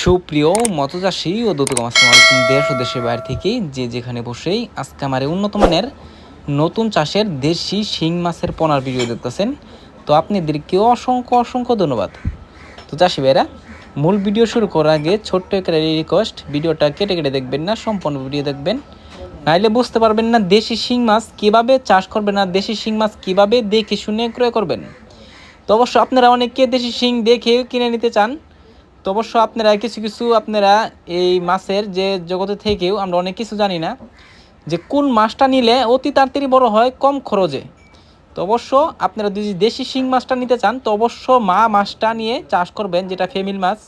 সুপ্রিয় মতচাষী ও দৌতকম আসসালামু দেশ ও দেশের বাইরে থেকে যে যেখানে বসেই আজকে আমার উন্নত মানের নতুন চাষের দেশি শিং মাছের পোনার ভিডিও দেখতেছেন, তো আপনাদেরকেও অসংখ্য অসংখ্য ধন্যবাদ। তো চাষি ভাইরা, মূল ভিডিও শুরু করার আগে ছোট্ট একটা রিকোয়েস্ট ভিডিওটা কেটে কেটে দেখবেন না, সম্পূর্ণ ভিডিও দেখবেন। নাইলে বুঝতে পারবেন না দেশি শিং মাছ কীভাবে চাষ করবেন আর দেশি শিং মাছ কীভাবে দেখে শুনে ক্রয় করবেন। তো অবশ্য আপনারা অনেকে দেশি শিং দেখে কিনে নিতে চান তো অবশ্য আপনারা কিছু কিছু আপনারা এই মাছের যে জগতে থেকেও আমরা অনেক কিছু জানি না, যে কোন মাছটা নিলে অতি তাড়াতাড়ি বড় হয় কম খরচে। তো অবশ্য আপনারা যদি দেশি শিং মাছটা নিতে চান, তো অবশ্য মা মাছটা নিয়ে চাষ করবেন, যেটা ফেমিল মাছ।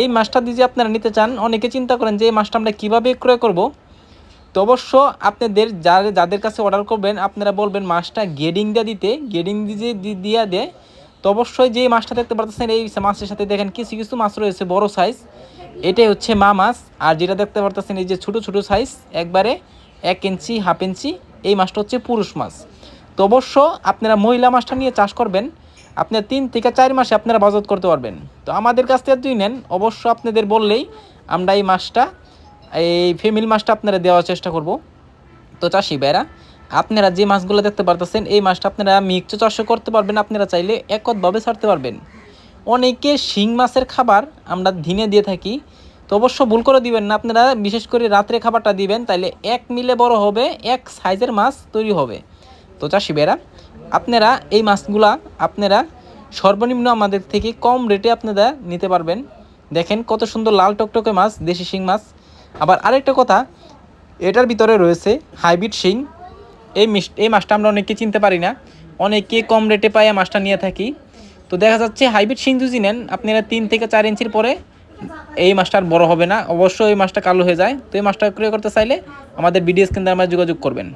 এই মাছটা যদি আপনারা নিতে চান, অনেকে চিন্তা করেন যে এই মাছটা আমরা কীভাবে ক্রয় করব। তো অবশ্য আপনাদের যার, যাদের কাছে অর্ডার করবেন, আপনারা বলবেন মাছটা গেডিং দিয়ে দিতে, গেডিং দিয়ে, দিয়া, দেয় তো অবশ্যই যে মাছটা দেখতে পারতেছেন, এই মাছের সাথে দেখেন কিছু কিছু মাছ রয়েছে, বড় সাইজ এটাই হচ্ছে মা মাছ। আর যেটা দেখতে পারতেছেন, এই যে ছোট ছোট সাইজ একবারে এক ইঞ্চি, হাফ ইঞ্চি, এই মাছটা হচ্ছে পুরুষ মাছ। তো অবশ্য আপনারা মহিলা মাছটা নিয়ে চাষ করবেন আপনার তিন থেকে চার মাসে আপনারা বাজত করতে পারবেন। তো আমাদের কাছ থেকে দুই নেন, অবশ্য আপনাদের বললেই আমরা এই মাছটা, এই ফেমিল মাছটা আপনারা দেওয়ার চেষ্টা করব। তো চাষি ভাইরা আপনারা যে মাছগুলো দেখতে পারতেছেন, এই মাছটা আপনারা মিক্স চাষও করতে পারবেন। আপনারা চাইলে একতভাবে ছাড়তে পারবেন। অনেকে শিং মাছের খাবার আমরা দিনে দিয়ে থাকি, তো অবশ্য ভুল করে দিবেন না। আপনারা বিশেষ করে রাত্রে খাবারটা দিবেন, তাইলে এক মিলে বড় হবে, এক সাইজের মাছ তৈরি হবে। তো চাষি ভাইরা, আপনারা এই মাছগুলা আপনারা সর্বনিম্ন আমাদের থেকে কম রেটে আপনারা নিতে পারবেন। দেখেন কত সুন্দর লাল টকটকে মাছ, দেশি শিং মাছ। আবার আরেকটা কথা, এটার ভিতরে রয়েছে হাইব্রিড শিং। এই এই মাছটা আমরা অনেককে চিনতে পারি না। অনেকে কম রেটে পাই মাছটা নিয়ে থাকি। তো দেখা যাচ্ছে হাইব্রিড সিন্ধুজি নেন আপনারা তিন থেকে চার ইঞ্চির পরে এই মাছটা আর বড় হবে না। অবশ্যই এই মাছটা কালো হয়ে যায়। তো এই মাছটা ক্রয় করতে চাইলে আমাদের বিডিএস কেন্দ্রে আমরা যোগাযোগ করবেন।